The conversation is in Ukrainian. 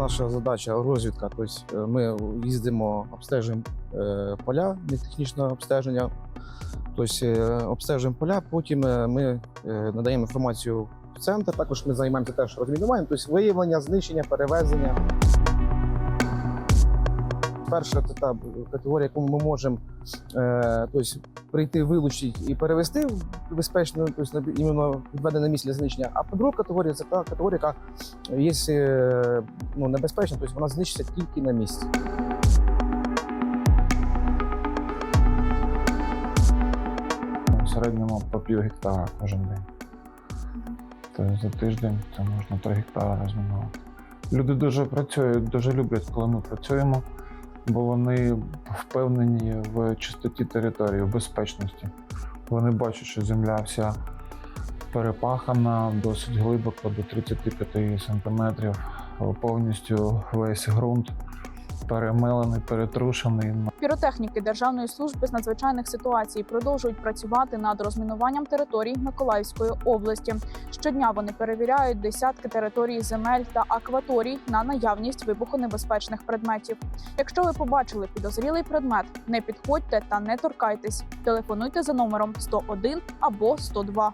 наша задача розвідка. Тобто ми їздимо, обстежуємо е, поля для технічного обстеження. Тобто е, обстежуємо поля, потім е, ми е, надаємо інформацію в центр. Також ми займаємося теж розмінуванням, тобто виявлення, знищення, перевезення. Перша це та категорія, яку ми можемо е, тобто, прийти, вилучити і перевести в безпечну, тобто іменно відведене місце для знищення. А друга категорія це та категорія, яка є е, ну, небезпечна, тобто вона знищиться тільки на місці. В середньому по пів гектара кожен день. Це за тиждень це можна 3 гектара розмінувати. Люди дуже працюють, дуже люблять, коли ми працюємо, бо вони впевнені в чистоті території, в безпечності. Вони бачать, що земля вся перепахана досить глибоко, до 35 сантиметрів, повністю весь ґрунт перемелений, перетрушений. Піротехніки Державної служби з надзвичайних ситуацій продовжують працювати над розмінуванням територій Миколаївської області. Щодня вони перевіряють десятки територій земель та акваторій на наявність вибухонебезпечних предметів. Якщо ви побачили підозрілий предмет, не підходьте та не торкайтесь. Телефонуйте за номером 101 або 102.